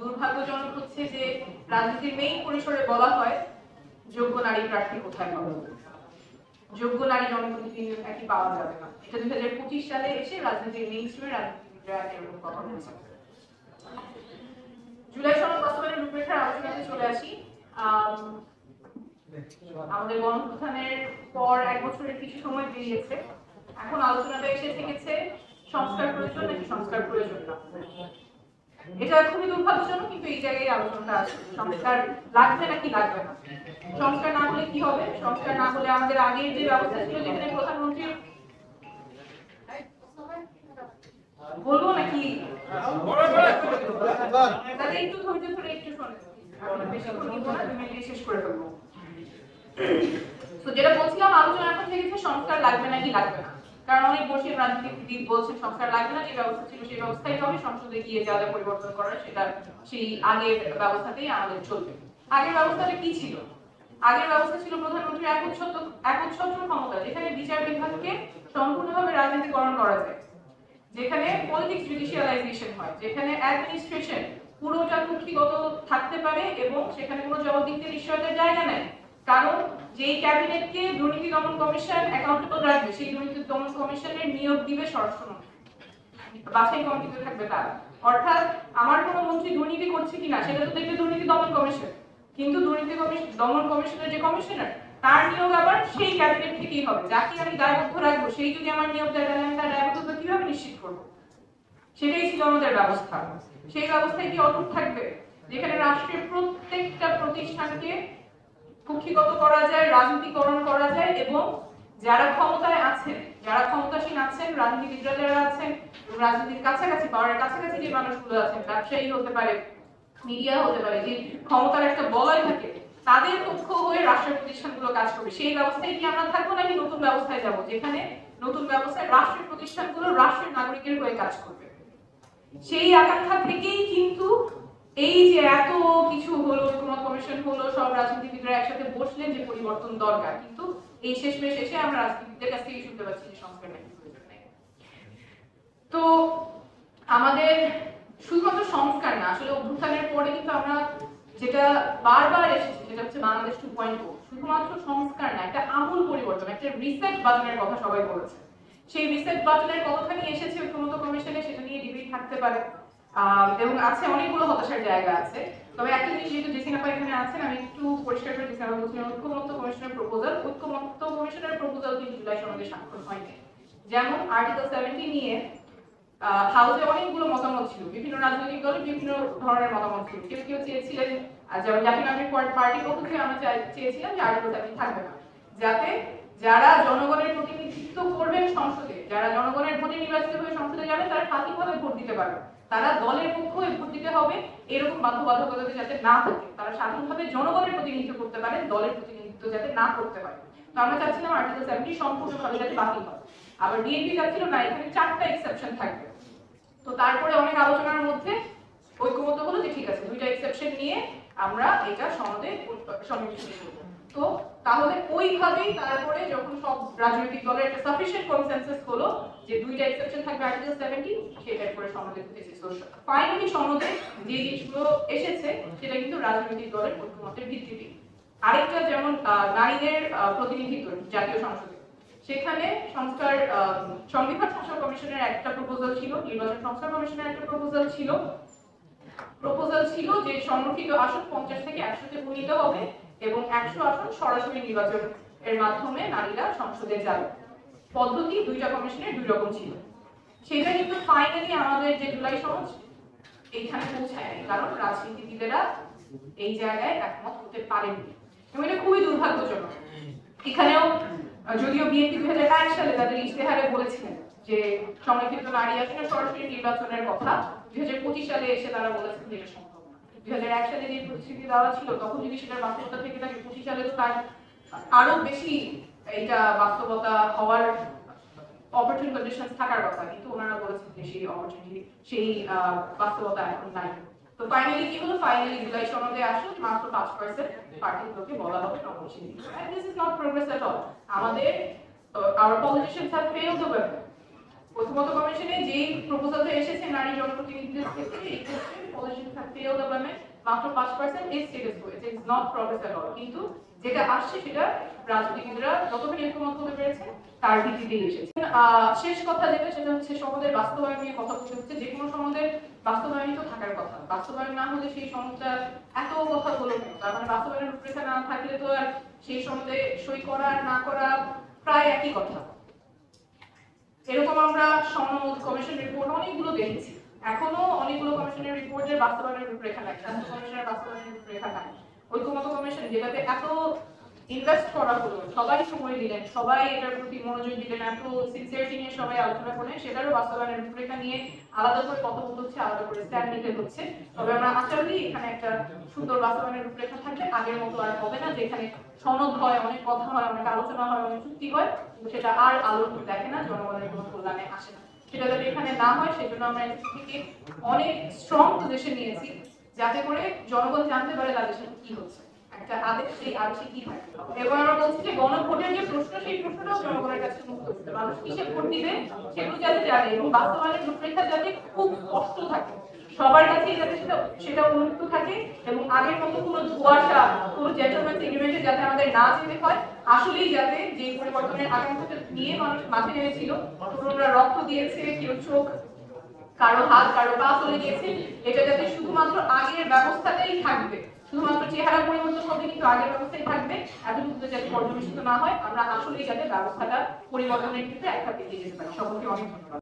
দুর্ভাগ্যজনক হচ্ছে যে রাজনীতির মেইন পরিসরে বলা হয় যোগ্য নারী প্রার্থী কোথায় পাবো যোগ্য নারী জনপ্রতিনিধি নাকি পাওয়া যাবে না? এটা দুই হাজার পঁচিশ সালে এসে রাজনীতির মেইন স্ট্রিমে কথা জুলাই সনদ বাস্তবায়নের রূপরেখার আলোচনাতে চলে আসি। আম, আমাদের গণপ্রধানের পর এক বছরের কিছু সময় বেরিয়েছে এখন আলোচনাটা এসে থেকেছে সংস্কার প্রয়োজন নাকি সংস্কার প্রয়োজন না? এটা খুবই দুর্ভাগ্যজনক, কিন্তু এই জায়গায় আলোচনাটা আছে। সংস্কার লাগবে নাকি লাগবে না? সংস্কার না হলে কি হবে? সংস্কার না হলে আমাদের আগের যে ব্যবস্থা ছিল যেখানে প্রধানমন্ত্রী বলব নাকি? তাহলে একটু ধৈর্য ধরে একটু শোনেন। শেষ করে ফেলব। তো যেটা বলছিলাম, আলোচনা এখন থেকে সংস্কার লাগবে নাকি লাগবে না। কারণ অনেক বসে রাজনীতিবিদ বলছেন সংস্কার লাগবে না, যে ব্যবস্থা ছিল সেই ব্যবস্থাই হবে, সংসদে গিয়ে যা যা পরিবর্তন করার সেটা সেই আগের ব্যবস্থাতেই আমাদের চলবে। আগের ব্যবস্থাটা কি ছিল? আগের ব্যবস্থা ছিল প্রধানমন্ত্রীর একচ্ছত্র একচ্ছত্র ক্ষমতা, যেখানে বিচার বিভাগকে সম্পূর্ণভাবে রাজনীতিকরণ করা যায়। যেখানে পলিটিক্স জুডিশিয়ালাইজেশন হয়, যেখানে অ্যাডমিনিস্ট্রেশন পুরোটা কুক্ষিগত থাকতে পারে এবং সেখানে কোনো জবাবদিহিতে নিশ্চয়তার জায়গা নেই কারণ যেই ক্যাবিনেটকে দুর্নীতি দমন কমিশন অ্যাকাউন্টেবল রাখবে, সেই দুর্নীতি দমন কমিশনের নিয়োগ দিবে স্বরাষ্ট্রমন্ত্রী। বাছাই কমিটিতে থাকবে তারা। অর্থাৎ আমার কোনো মন্ত্রী দুর্নীতি করছে কিনা, সেটা তো দেখবে দুর্নীতি দমন কমিশন। কিন্তু দুর্নীতি কমিশন দমন কমিশনের যে কমিশনার, তার নিয়োগ আবার সেই ক্যাবিনেট থেকেই হবে। যাকে আমি দায়বদ্ধ রাখব, সেই যদি আমার নিয়োগ দেয়, তাহলে আমি তার দায়বদ্ধতা কীভাবে নিশ্চিত করব? সেটাই ছিল আমাদের ব্যবস্থা। সেই ব্যবস্থায় কি অটুট থাকবে? যেখানে রাষ্ট্রের প্রত্যেকটা প্রতিষ্ঠানকে কুক্ষিগত করা যায়, রাজনীতিকরণ করা যায় এবং যারা ক্ষমতায় আছেন, যারা ক্ষমতাসীন আছেন রাজনীতিবিদরা যারা আছেন রাজনীতির কাছাকাছি পাওয়ারের কাছাকাছি যে মানুষগুলো আছেন, ব্যবসায়ী হতে পারে মিডিয়া হতে পারে, যে ক্ষমতার একটা বলয় থাকে, তাদের পক্ষ হয়ে রাষ্ট্রের প্রতিষ্ঠানগুলো কাজ করবে। সেই ব্যবস্থায় কি আমরা থাকব নাকি নতুন ব্যবস্থায় যাব? যেখানে নতুন ব্যবস্থায় রাষ্ট্রের প্রতিষ্ঠানগুলো রাষ্ট্রের নাগরিকের হয়ে কাজ করবে। সেই আকাঙ্ক্ষা থেকেই কিন্তু এই যে এত কিছু হলো ঐক্যমত কমিশন হলো, সব রাজনীতিবিদরা একসাথে বসলেন যে পরিবর্তন দরকার। কিন্তু এই শেষমেশ এসে আমরা রাজনীতিবিদদের কাছ থেকে শুনতে পাচ্ছি যে সংস্কার নাকি প্রয়োজন নেই। তো আমাদের শুধুমাত্র সংস্কার না, আসলে অভ্যুত্থানের পরে কিন্তু আমরা যেটা বারবার এসেছে, সেটা হচ্ছে বাংলাদেশ টু পয়েন্ট শুধুমাত্র সংস্কার না, একটা আমূল পরিবর্তন, একটা রিসেট বাটনের কথা সবাই বলেছে। সেই রিসেট বাটনের কতখানি এসেছে ঐক্যমত কমিশনে সেটা নিয়ে ডিবেট থাকতে পারে। এবং আছে অনেকগুলো হতাশার জায়গা আছে। তবে একটা জিনিস যেহেতু জেসিনাপা এখানে আছেন, আমি একটু পরিষ্কার করে জেসিনাপা বলছিলাম ঐক্যমত্য কমিশনের প্রপোজাল ঐক্যমত্য কমিশনের প্রপোজাল কিন্তু জুলাই সনদে স্বাক্ষর হয়নি। যেমন আর্টিকেল সেভেন্টি নিয়ে হাউসে অনেকগুলো মতামত ছিল। বিভিন্ন রাজনৈতিক দলের বিভিন্ন ধরনের মতামত ছিল। কেউ কেউ চেয়েছিলেন যেমন জাতীয় নাগরিক পার্টির পক্ষ থেকে আমরা চেয়েছিলাম যে আর্টিকেল সেভেন্টি থাকবে না। যাতে যারা জনগণের প্রতিনিধিত্ব করবেন সংসদে যারা জনগণের ভোটে নির্বাচিত হয়ে সংসদে যাবে তারা স্বাধীনভাবে ভোট দিতে পারবে। তারা দলের পক্ষ ভোট দিতে হবে, এরকম বাধ্যবাধকতা যাতে না থাকে। তারা স্বাধীনভাবে জনগণের প্রতিনিধিত্ব করতে পারে, দলের প্রতিনিধিত্ব যাতে না করতে পারে। তো আমরা চাচ্ছিলাম আর্টিকেল সেভেন্টি সম্পূর্ণভাবে যাতে বাতিল হয়। আবার বিএনপি চাচ্ছিল না, এখানে চারটা এক্সেপশন থাকবে। তো তারপরে অনেক আলোচনার মধ্যে ঐক্যমত হলো যে ঠিক আছে, দুইটা এক্সেপশন নিয়ে আমরা এটা সনদে সন্নিবেশন করব তো তাহলে ওইভাবেই তারপরে যখন সব রাজনৈতিক দলের একটা সাফিসিয়েন্ট কনসেনসাস হলো যে দুইটা এক্সেপশন থাকবে আর্টিকেল 17 সেটার পরে সনদে উঠেছে ফাইনালি সনদে যে জিনিসগুলো এসেছে, সেটা কিন্তু রাজনৈতিক দলের ঐক্যমতের ভিত্তিতে আরেকটা যেমন নারীদের প্রতিনিধিত্ব, জাতীয় সংসদে। সেখানে সংস্কার সংবিধান সংস্কার কমিশনের একটা প্রপোজাল ছিল, নির্বাচন সংস্কার কমিশনের একটা প্রপোজাল ছিল। প্রপোজাল ছিল যে সংরক্ষিত আসন পঞ্চাশ থেকে একশোতে উন্নীত হবে। এবং একশো আসন সরাসরি নির্বাচন এর মাধ্যমে নারীরা সংসদে যাবে। পদ্ধতি দুইটা কমিশনের দুই রকম ছিল। সেটা কিন্তু ফাইনালি আমাদের যে জুলাই সমাজ, এইখানে পৌঁছায়নি। কারণ রাজনীতিবিদেরা এই জায়গায় একমত হতে পারেনি এবং এটা খুবই দুর্ভাগ্যজনক। এখানেও যদিও বিএনপি দুই হাজার এক সালে তাদের ইশতেহারে বলেছিলেন যে সংরক্ষিত নারী আসনে সরাসরি নির্বাচনের কথা দুই হাজার পঁচিশ সালে এসে তারা বলেছেন যে দুই এক সালে যে পরিস্থিতি দেওয়া ছিল, তখন যদি সেটার বাস্তবতা থেকে থাকে পঁচিশ সালে তো তার আরও বেশি এটা বাস্তবতা হওয়ার অপরচুনিটি কন্ডিশন থাকার কথা। কিন্তু ওনারা বলেছেন যে সেই অপরচুনিটি সেই বাস্তবতা এখন নাই। তো ফাইনালি কি হলো? ফাইনালি জুলাই মাত্র পাঁচ পার্সেন্ট বলা হবে this is not progress at all আমাদের our politicians have failed the weapon প্রথমত কমিশনে যেই প্রপোজালটা এসেছে, নারী জনপ্রতিনিধিদের ক্ষেত্রে, এই ক্ষেত্রে failed the amendment মাত্র পাঁচ পার্সেন্ট এই স্টেটাস হয়েছে ইটস নট প্রগ্রেস অল কিন্তু যেটা আসছে সেটা রাজনীতিবিদরা যতখানি ঐক্যমত হতে পেরেছে, তার ভিত্তিতেই এসেছে। শেষ কথা যেটা, সেটা হচ্ছে সমাজের বাস্তবায়ন নিয়ে কথা বলতে হচ্ছে। যে কোনো সমাজের বাস্তবায়নই তো থাকার কথা। বাস্তবায়ন না হলে সেই সমাজটা এত কথা বলে? তার মানে বাস্তবায়নের রূপরেখা না থাকলে তো আর সেই সমাজে সই করা না করা প্রায় একই কথা। এরকম আমরা সনদ কমিশন রিপোর্ট অনেকগুলো দেখেছি। এখনও অনেকগুলো কমিশনের রিপোর্টের বাস্তবায়নের রূপরেখা নাই, স্বাস্থ্য কমিশনের বাস্তবায়নের রূপরেখা নাই। ঐক্যমত কমিশন যেটাতে এত ইনভেস্ট করা হলো, সবাই সময় দিলেন, সবাই এটার প্রতি মনোযোগ দিলেন, এত সিনসিয়ারিটি নিয়ে সবাই আলোচনা করলেন, সেটারও বাস্তবায়নের রূপরেখা নিয়ে আলাদা করে কথা হচ্ছে, আলাদা করে স্ট্যান্ড নিতে হচ্ছে। তবে আমরা আশা করি এখানে একটা সুন্দর বাস্তবায়নের রূপরেখা থাকবে, আগের মতো আর হবে না যেখানে সনদ হয়, অনেক কথা হয়, অনেক আলোচনা হয়, অনেক চুক্তি হয়, সেটা আর আলোর দেখে না, জনগণের কোনো কল্যাণে আসে না। সেটা যাতে এখানে না হয়, সেজন্য আমরা এনসিসি থেকে অনেক স্ট্রং পজিশন নিয়েছি, যাতে করে জনগণ জানতে পারে তাদের সাথে কি হচ্ছে, একটা আদেশ, সেই আদেশে কি থাকে এবং আমরা বলছি যে গণভোটের যে প্রশ্ন, সেই প্রশ্নটাও জনগণের কাছে মুক্ত করতে মানুষ কিসে ভোট দিবে, সেগুলো যাতে জানে এবং বাস্তবায়নের রূপরেখা যাতে খুব স্পষ্ট থাকে। সবার কাছেই যাতে সেটা সেটা উন্মুক্ত থাকে এবং আগের মতো কোনো ধোয়াশা কোনো জেন্টলম্যান এগ্রিমেন্টে যাতে আমাদের না যেতে হয়। আসলেই যাতে যে পরিবর্তনের আকাঙ্ক্ষাটা নিয়ে মানুষ মাঠে নেমেছিল তরুণরা রক্ত দিয়েছে, কেউ চোখ, কারও হাত, কারও পা চলে গিয়েছে, এটা যাতে শুধুমাত্র আগের ব্যবস্থাটাই থাকবে। শুধুমাত্র চেহারা পরিবর্তন হবে কিন্তু আগের ব্যবস্থাই থাকবে। এতটুকু যাতে পর্যবেসিত না হয়, আমরা আসলেই যাতে ব্যবস্থাটা পরিবর্তনের ক্ষেত্রে একটা এগিয়ে যেতে পারি। সকলকে অনেক ধন্যবাদ।